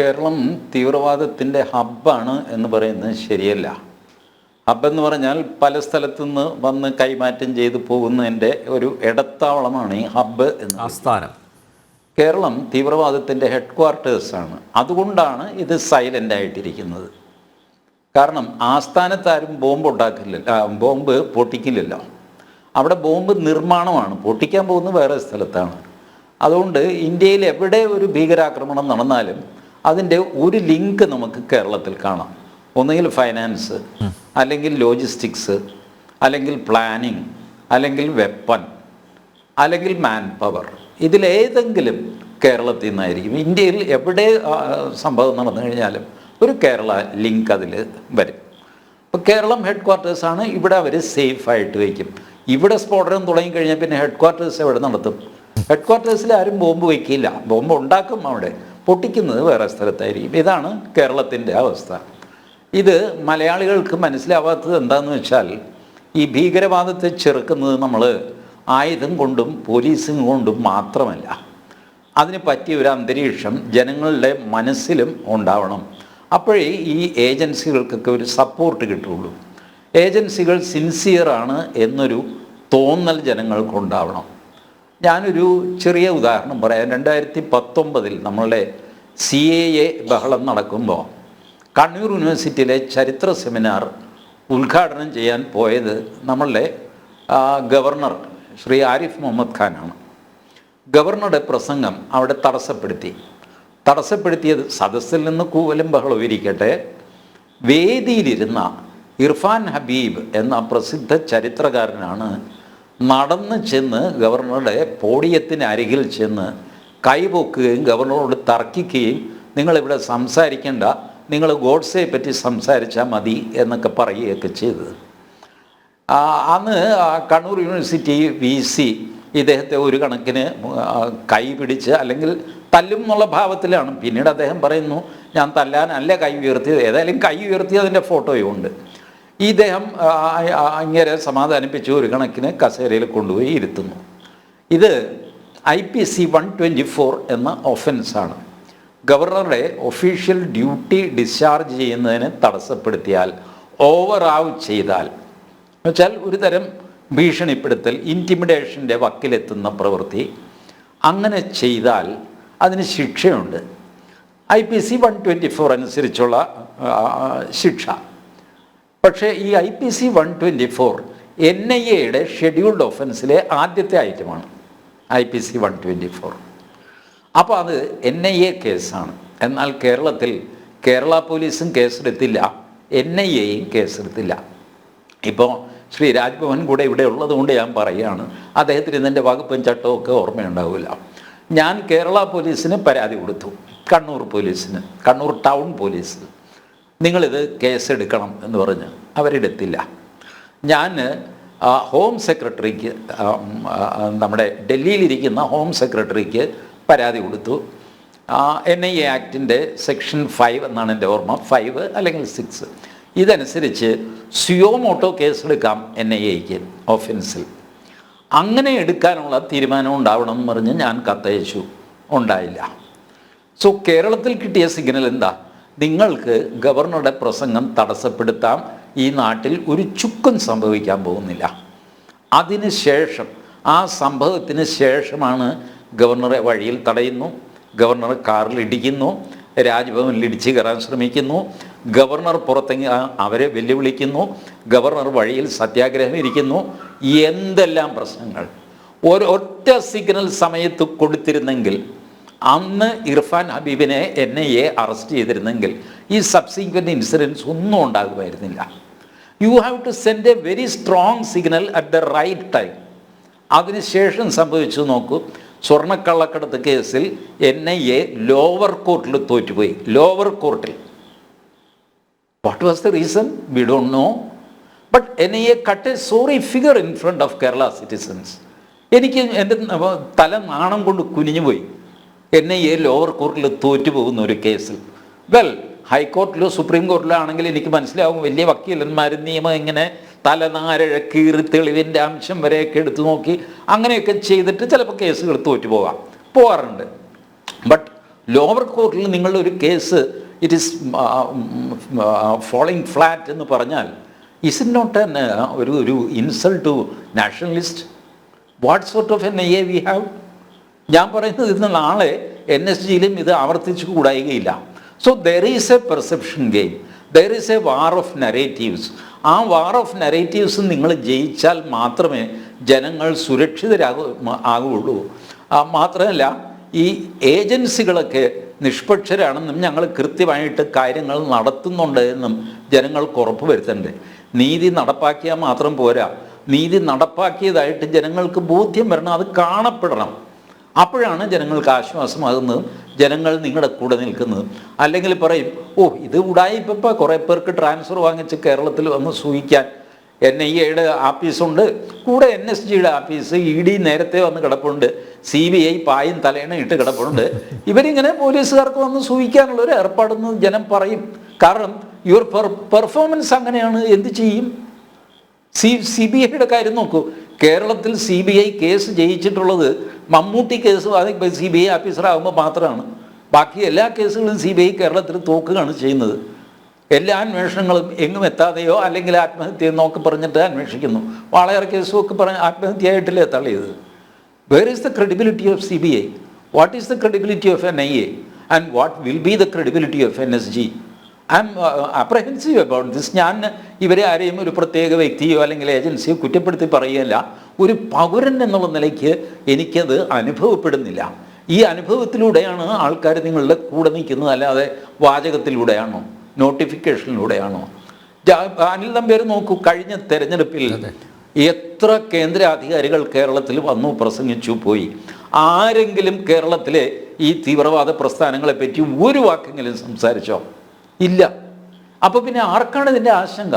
കേരളം തീവ്രവാദത്തിന്റെ ഹബ്ബാണ് എന്ന് പറയുന്നത് ശരിയല്ല. ഹബ്ബ് എന്ന് പറഞ്ഞാൽ പല സ്ഥലത്തു നിന്ന് വന്ന് കൈമാറ്റം ചെയ്തു പോകുന്നതിന്റെ ഒരു ഇടത്താവളമാണ് ഈ ഹബ്ബ് എന്ന് ആസ്ഥാനം. കേരളം തീവ്രവാദത്തിന്റെ ഹെഡ് ക്വാർട്ടേഴ്സാണ് അതുകൊണ്ടാണ് ഇത് സൈലന്റ് ആയിട്ടിരിക്കുന്നത് കാരണം ആസ്ഥാനത്താരും ബോംബ് ഉണ്ടാക്കില്ല ബോംബ് പൊട്ടിക്കില്ലല്ലോ. അവിടെ ബോംബ് നിർമ്മാണമാണ്. പൊട്ടിക്കാൻ പോകുന്നത് വേറെ സ്ഥലത്താണ്. അതുകൊണ്ട് ഇന്ത്യയിൽ എവിടെ ഒരു ഭീകരാക്രമണം നടന്നാലും അതിന്റെ ഒരു ലിങ്ക് നമുക്ക് കേരളത്തിൽ കാണാം. ഒന്നുകിൽ ഫൈനാൻസ് അല്ലെങ്കിൽ ലോജിസ്റ്റിക്സ് അല്ലെങ്കിൽ പ്ലാനിങ് അല്ലെങ്കിൽ വെപ്പൺ അല്ലെങ്കിൽ മാൻ പവർ ഇതിലേതെങ്കിലും കേരളത്തിൽ നിന്നായിരിക്കും. ഇന്ത്യയിൽ എവിടെ സംഭവം നടന്നു കഴിഞ്ഞാലും ഒരു കേരള ലിങ്ക് അതിൽ വരും. അപ്പോൾ കേരളം ഹെഡ് ക്വാർട്ടേഴ്സാണ് ഇവിടെ അവർ സേഫായിട്ട് വയ്ക്കും. ഇവിടെ സ്ഫോടനം തുടങ്ങിക്കഴിഞ്ഞാൽ പിന്നെ ഹെഡ് ക്വാർട്ടേഴ്സ് എവിടെ നടത്തും? ഹെഡ് ക്വാർട്ടേഴ്സിൽ ആരും ബോംബ് വയ്ക്കില്ല. ബോംബ് ഉണ്ടാക്കും അവിടെ. പൊട്ടിക്കുന്നത് വേറെ സ്ഥലത്തായിരിക്കും. ഇതാണ് കേരളത്തിന്റെ അവസ്ഥ. ഇത് മലയാളികൾക്ക് മനസ്സിലാവാത്തത് എന്താണെന്ന് വെച്ചാൽ ഈ ഭീകരവാദത്തെ ചെറുക്കുന്നത് നമ്മൾ ആയുധം കൊണ്ടും പോലീസും കൊണ്ടും മാത്രമല്ല. അതിന് പറ്റിയ ഒരു അന്തരീക്ഷം ജനങ്ങളുടെ മനസ്സിലും ഉണ്ടാവണം. അപ്പോഴേ ഈ ഏജൻസികൾക്കൊക്കെ ഒരു സപ്പോർട്ട് കിട്ടുള്ളൂ ഏജൻസികൾ സിൻസിയറാണ് എന്നൊരു തോന്നൽ ജനങ്ങൾക്കുണ്ടാവണം. ഞാനൊരു ചെറിയ ഉദാഹരണം പറയാം. രണ്ടായിരത്തി പത്തൊമ്പതിൽ നമ്മളുടെ സി എ എ ബഹളം നടക്കുമ്പോൾ കണ്ണൂർ യൂണിവേഴ്സിറ്റിയിലെ ചരിത്ര സെമിനാർ ഉദ്ഘാടനം ചെയ്യാൻ പോയത് നമ്മളുടെ ഗവർണർ ശ്രീ ആരിഫ് മുഹമ്മദ് ഖാനാണ്. ഗവർണറുടെ പ്രസംഗം അവിടെ തടസ്സപ്പെടുത്തി. തടസ്സപ്പെടുത്തിയത് സദസ്സിൽ നിന്ന് കൂവലും ബഹളവും ഇരിക്കട്ടെ വേദിയിലിരുന്ന ഇർഫാൻ ഹബീബ് എന്ന പ്രസിദ്ധ ചരിത്രകാരനാണ് നടന്ന് ചെന്ന് ഗവർണറുടെ പോഡിയത്തിന് അരികിൽ ചെന്ന് കൈപൊക്കുകയും ഗവർണറോട് തർക്കിക്കുകയും നിങ്ങളിവിടെ സംസാരിക്കേണ്ട നിങ്ങൾ ഗോഡ്സയെ പറ്റി സംസാരിച്ചാൽ മതി എന്നൊക്കെ പറയുകയൊക്കെ ചെയ്തത്. അന്ന് കണ്ണൂർ യൂണിവേഴ്സിറ്റി വി സി ഇദ്ദേഹത്തെ ഒരു കണക്കിന് കൈ പിടിച്ച് അല്ലെങ്കിൽ തല്ലും എന്നുള്ള ഭാവത്തിലാണ്. പിന്നീട് അദ്ദേഹം പറയുന്നു ഞാൻ തല്ലാനല്ല കൈ ഉയർത്തിയത് ഏതായാലും കൈ ഉയർത്തിയതിന്റെ ഫോട്ടോയും ഉണ്ട്. ഈ ഇദ്ദേഹം അങ്ങേരെ സമാധാനിപ്പിച്ചു ഒരു കണക്കിന് കസേരയിൽ കൊണ്ടുപോയി ഇരുത്തുന്നു. ഇത് I P C one twenty four എന്ന ഒഫൻസാണ് ഗവർണറുടെ ഒഫീഷ്യൽ ഡ്യൂട്ടി ഡിസ്ചാർജ് ചെയ്യുന്നതിന് തടസ്സപ്പെടുത്തിയാൽ ഓവർ ആവ് ചെയ്താൽ എന്നുവെച്ചാൽ ഒരു തരം ഭീഷണിപ്പെടുത്തൽ ഇന്റിമിഡേഷന്റെ വക്കിലെത്തുന്ന പ്രവൃത്തി. അങ്ങനെ ചെയ്താൽ അതിന് ശിക്ഷയുണ്ട്. I P C one twenty four അനുസരിച്ചുള്ള ശിക്ഷ. പക്ഷേ ഈ I P C one twenty four N I എയുടെ ഷെഡ്യൂൾഡ് ഒഫൻസിലെ ആദ്യത്തെ ഐറ്റമാണ് I P C one twenty four അപ്പോൾ അത് എൻ ഐ എ കേസാണ് എന്നാൽ കേരളത്തിൽ കേരള പോലീസും കേസെടുത്തില്ല. എൻ ഐ എയും കേസെടുത്തില്ല. ഇപ്പോൾ ശ്രീ രാജ്ഭവൻ കൂടെ ഇവിടെ ഉള്ളതുകൊണ്ട് ഞാൻ പറയുകയാണ് അദ്ദേഹത്തിന് ഇതിന്റെ വകുപ്പും ചട്ടവും ഒക്കെ ഓർമ്മയുണ്ടാവില്ല. ഞാൻ കേരള പോലീസിന് പരാതി കൊടുത്തു. കണ്ണൂർ പോലീസിന് കണ്ണൂർ ടൗൺ പോലീസ്. നിങ്ങളിത് കേസെടുക്കണം എന്ന് പറഞ്ഞ് അവരെടുത്തില്ല. ഞാൻ ഹോം സെക്രട്ടറിക്ക് നമ്മുടെ ഡൽഹിയിലിരിക്കുന്ന ഹോം സെക്രട്ടറിക്ക് പരാതി കൊടുത്തു. എൻ ഐ എ ആക്ടിന്റെ സെക്ഷൻ ഫൈവ് എന്നാണ് എന്റെ ഓർമ്മ. ഫൈവ് അല്ലെങ്കിൽ സിക്സ് ഇതനുസരിച്ച് സിയോമോട്ടോ കേസെടുക്കാം എൻ ഐ എക്ക് ഒഫൻസിൽ അങ്ങനെ എടുക്കാനുള്ള തീരുമാനം ഉണ്ടാവണം എന്ന് പറഞ്ഞ് ഞാൻ കത്തയച്ചു. ഉണ്ടായില്ല. സോ കേരളത്തിൽ കിട്ടിയ സിഗ്നൽ എന്താ? നിങ്ങൾക്ക് ഗവർണറുടെ പ്രസംഗം തടസ്സപ്പെടുത്താം. ഈ നാട്ടിൽ ഒരു ചുക്കും സംഭവിക്കാൻ പോകുന്നില്ല. അതിന് ശേഷം ആ സംഭവത്തിന് ശേഷമാണ് ഗവർണറെ വഴിയിൽ തടയുന്നു. ഗവർണർ കാറിൽ ഇടിക്കുന്നു. രാജ്ഭവനിൽ ഇടിച്ചു കയറാൻ ശ്രമിക്കുന്നു. ഗവർണർ പുറത്തെങ്ങി അവരെ വെല്ലുവിളിക്കുന്നു. ഗവർണർ വഴിയിൽ സത്യാഗ്രഹം ഇരിക്കുന്നു. എന്തെല്ലാം പ്രശ്നങ്ങൾ? ഒരൊറ്റ സിഗ്നൽ സമയത്ത് കൊടുത്തിരുന്നെങ്കിൽ അന്ന് ഇർഫാൻ ഹബീബിനെ എൻ ഐ എ അറസ്റ്റ് ചെയ്തിരുന്നെങ്കിൽ ഈ സബ്സീക്വന്റ് ഇൻസിഡൻസ് ഒന്നും ഉണ്ടാകുമായിരുന്നില്ല. You have to send a very strong signal at the right time അതിനുശേഷം സംഭവിച്ചു നോക്കൂ. സ്വർണക്കള്ളക്കടത്ത് കേസിൽ എൻ ഐ എ ലോവർ കോർട്ടിൽ തോറ്റുപോയി. ലോവർ കോർട്ടിൽ what was the reason we don't know but N I A cut a sorry figure in front of Kerala citizens എനിക്ക് എന്റെ തല നാണം കൊണ്ട് കുനിഞ്ഞു പോയി എൻ ഐ എ ലോവർ കോർട്ടിൽ തോറ്റു പോകുന്ന ഒരു കേസിൽ. വെൽ ഹൈക്കോർട്ടിലോ സുപ്രീം കോർട്ടിലോ ആണെങ്കിൽ എനിക്ക് മനസ്സിലാവും വലിയ വക്കീലന്മാർ നിയമം ഇങ്ങനെ തലനാരഴ കീറി തെളിവിന്റെ അംശം വരെയൊക്കെ എടുത്തു നോക്കി അങ്ങനെയൊക്കെ ചെയ്തിട്ട് ചിലപ്പോൾ കേസുകൾ തോറ്റു പോകാം പോകാറുണ്ട് ബട്ട് ലോവർ കോർട്ടിൽ നിങ്ങളുടെ ഒരു case it is following flat എന്ന് പറഞ്ഞാൽ ഇസ് ഇറ്റ് നോട്ട് എൻ ഒരു ഒരു insult to nationalist what sort of N A we have ഞാൻ പറയുന്നത് ഇന്ന് നാളെ എൻ എസ് ജിയിലും ഇത് ആവർത്തിച്ചു കൂടായികയില്ല so there is a perception game there is a war of narratives ആ വാർ ഓഫ് നരേറ്റീവ്സ് നിങ്ങൾ ജയിച്ചാൽ മാത്രമേ ജനങ്ങൾ സുരക്ഷിതരാകൂ ആകുള്ളൂ മാത്രമല്ല ഈ ഏജൻസികളൊക്കെ നിഷ്പക്ഷരാണെന്നും ഞങ്ങൾ കൃത്യമായിട്ട് കാര്യങ്ങൾ നടത്തുന്നുണ്ട് എന്നും ജനങ്ങൾക്ക് ഉറപ്പ് വരുത്തണ്ടേ നീതി നടപ്പാക്കിയാൽ മാത്രം പോരാ. നീതി നടപ്പാക്കിയതായിട്ട് ജനങ്ങൾക്ക് ബോധ്യം വരണം. അത് കാണപ്പെടണം. അപ്പോഴാണ് ജനങ്ങൾക്ക് ആശ്വാസമാകുന്നതും ജനങ്ങൾ നിങ്ങളുടെ കൂടെ നിൽക്കുന്നതും. അല്ലെങ്കിൽ പറയും ഓ ഇത് ഉടായിപ്പ കുറേ പേർക്ക് ട്രാൻസ്ഫർ വാങ്ങിച്ച് കേരളത്തിൽ വന്ന് സൂഹിക്കാൻ എൻ ഐ എയുടെ ആഫീസുണ്ട് കൂടെ എൻ എസ് ജിയുടെ ആഫീസ് ഇ ഡി നേരത്തെ വന്ന് കിടപ്പുണ്ട്. സി ബി ഐ പായും തലേണ ഇട്ട് കിടപ്പുണ്ട്. ഇവരിങ്ങനെ പോലീസുകാർക്ക് വന്ന് സൂഹിക്കാനുള്ള ഒരു ഏർപ്പാടെന്ന് ജനം പറയും. കാരണം യുവർ പെർഫോമൻസ് അങ്ങനെയാണ്. എന്ത് ചെയ്യും? സി സി ബി ഐയുടെ കാര്യം നോക്കൂ. കേരളത്തിൽ സി ബി ഐ കേസ് ജയിച്ചിട്ടുള്ളത് Mammootty case C B I ഓഫീസറാകുമ്പോൾ മാത്രമാണ്. ബാക്കി എല്ലാ കേസുകളും സി ബി ഐ കേരളത്തിൽ തോക്കുകയാണ് ചെയ്യുന്നത്. എല്ലാ അന്വേഷണങ്ങളും എങ്ങും എത്താതെയോ അല്ലെങ്കിൽ ആത്മഹത്യ എന്നൊക്കെ പറഞ്ഞിട്ട് അന്വേഷിക്കുന്നു. വാളയാർ കേസും ഒക്കെ പറഞ്ഞ് ആത്മഹത്യയായിട്ടില്ലേ തള്ളിയത്? Where is the credibility of C B I what is the credibility of N I A and what will be the credibility of N S G I M apprehensive about this ഞാൻ ഇവരെ ആരെയും ഒരു പ്രത്യേക വ്യക്തിയോ അല്ലെങ്കിൽ ഏജൻസിയോ കുറ്റപ്പെടുത്തി പറയുകയല്ല. ഒരു പൗരൻ എന്നുള്ള നിലയ്ക്ക് എനിക്കത് അനുഭവപ്പെടുന്നില്ല. ഈ അനുഭവത്തിലൂടെയാണ് ആൾക്കാർ നിങ്ങളുടെ കൂടെ നിൽക്കുന്നത്. അല്ലാതെ വാചകത്തിലൂടെയാണോ? നോട്ടിഫിക്കേഷനിലൂടെയാണോ? അനിൽ നമ്പേർ നോക്കൂ കഴിഞ്ഞ തെരഞ്ഞെടുപ്പിൽ എത്ര കേന്ദ്ര അധികാരികൾ കേരളത്തിൽ വന്നു പ്രസംഗിച്ചു പോയി. ആരെങ്കിലും കേരളത്തിലെ ഈ തീവ്രവാദ പ്രസ്ഥാനങ്ങളെ പറ്റി ഒരു വാക്കെങ്കിലും സംസാരിച്ചോ? ഇല്ല. അപ്പോൾ പിന്നെ ആർക്കാണ് ഇതിന്റെ ആശങ്ക?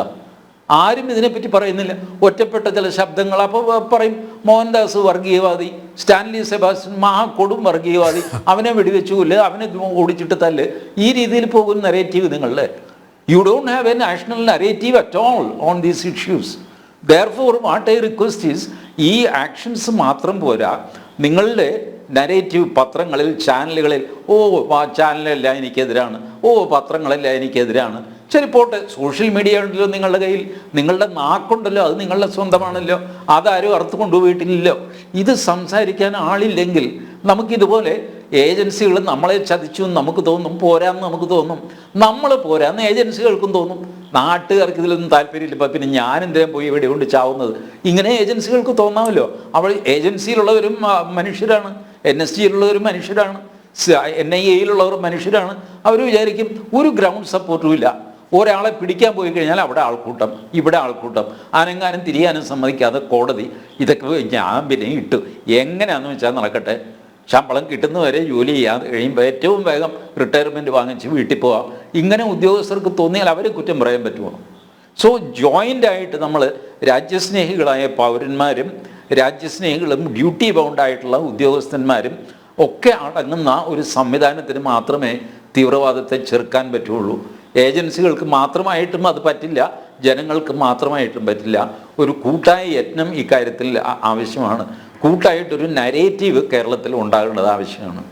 ആരും ഇതിനെപ്പറ്റി പറയുന്നില്ല. ഒറ്റപ്പെട്ട ചില ശബ്ദങ്ങൾ. അപ്പോൾ പറയും മോഹൻദാസ് വർഗീയവാദി സ്റ്റാൻലി സെബാസ്റ്റ്യൻ മഹാ കൊടും വർഗീയവാദി അവനെ വെടിവെച്ചു കൊല്ല് അവനെ ഓടിച്ചിട്ട് തല്ല്. ഈ രീതിയിൽ പോകുന്ന നരേറ്റീവ് നിങ്ങളുടെ you don't have a national narrative at all on these issues therefore what I request is ഈ ആക്ഷൻസ് മാത്രം പോരാ. നിങ്ങളുടെ നരേറ്റീവ് പത്രങ്ങളിൽ ചാനലുകളിൽ ഓ ആ ചാനലെല്ലാം എനിക്കെതിരാണ്. ഓ പത്രങ്ങളെല്ലാം എനിക്കെതിരാണ്. ശരി പോട്ടെ സോഷ്യൽ മീഡിയ ഉണ്ടല്ലോ നിങ്ങളുടെ കയ്യിൽ. നിങ്ങളുടെ നാക്കുണ്ടല്ലോ അത് നിങ്ങളുടെ സ്വന്തമാണല്ലോ. അതാരും അറുത്ത് കൊണ്ടുപോയിട്ടില്ലല്ലോ. ഇത് സംസാരിക്കാൻ ആളില്ലെങ്കിൽ നമുക്കിതുപോലെ ഏജൻസികൾ നമ്മളെ ചതിച്ചു എന്ന് നമുക്ക് തോന്നും പോരാന്ന് നമുക്ക് തോന്നും. നമ്മൾ പോരാന്ന് ഏജൻസികൾക്കും തോന്നും. നാട്ടുകാർക്ക് ഇതിലൊന്നും താല്പര്യമില്ല. ഇപ്പം പിന്നെ ഞാൻ എന്തിനാ പോയി ഇവിടെ കൊണ്ട് ചാവുന്നത്? ഇങ്ങനെ ഏജൻസികൾക്ക് തോന്നാമല്ലോ. അവൾ ഏജൻസിയിലുള്ളവരും മനുഷ്യരാണ്. എൻ എസ് ജിയിലുള്ളവരും മനുഷ്യരാണ്. എൻ ഐ എയിലുള്ളവർ മനുഷ്യരാണ്. അവർ വിചാരിക്കും ഒരു ഗ്രൗണ്ട് സപ്പോർട്ടും ഇല്ല. ഒരാളെ പിടിക്കാൻ പോയി കഴിഞ്ഞാൽ അവിടെ ആൾക്കൂട്ടം ഇവിടെ ആൾക്കൂട്ടം. അനങ്ങാനും തിരിയാനും സമ്മതിക്കാതെ കോടതി ഇതൊക്കെ ഞാൻ പിന്നെ ഇട്ടു. എങ്ങനെയാണെന്ന് വെച്ചാൽ നടക്കട്ടെ? ശമ്പളം കിട്ടുന്നവരെ ജോലി ചെയ്യാൻ കഴിയുമ്പോൾ ഏറ്റവും വേഗം റിട്ടയർമെന്റ് വാങ്ങിച്ച് വീട്ടിൽ പോവാം. ഇങ്ങനെ ഉദ്യോഗസ്ഥർക്ക് തോന്നിയാൽ അവരെ കുറ്റം പറയാൻ പറ്റുമോ? സോ ജോയിന്റ് ആയിട്ട് നമ്മൾ രാജ്യസ്നേഹികളായ പൗരന്മാരും രാജ്യസ്നേഹികളും ഡ്യൂട്ടി ബൗണ്ടായിട്ടുള്ള ഉദ്യോഗസ്ഥന്മാരും ഒക്കെ അടങ്ങുന്ന ഒരു സംവിധാനത്തിന് മാത്രമേ തീവ്രവാദത്തെ ചെറുക്കാൻ പറ്റുള്ളൂ. ഏജൻസികൾക്ക് മാത്രമായിട്ടും അത് പറ്റില്ല. ജനങ്ങൾക്ക് മാത്രമായിട്ടും പറ്റില്ല. ഒരു കൂട്ടായ യത്നം ഇക്കാര്യത്തിൽ ആവശ്യമാണ്. കൂട്ടായിട്ടൊരു നരേറ്റീവ് കേരളത്തിൽ ഉണ്ടാകേണ്ടത് ആവശ്യമാണ്.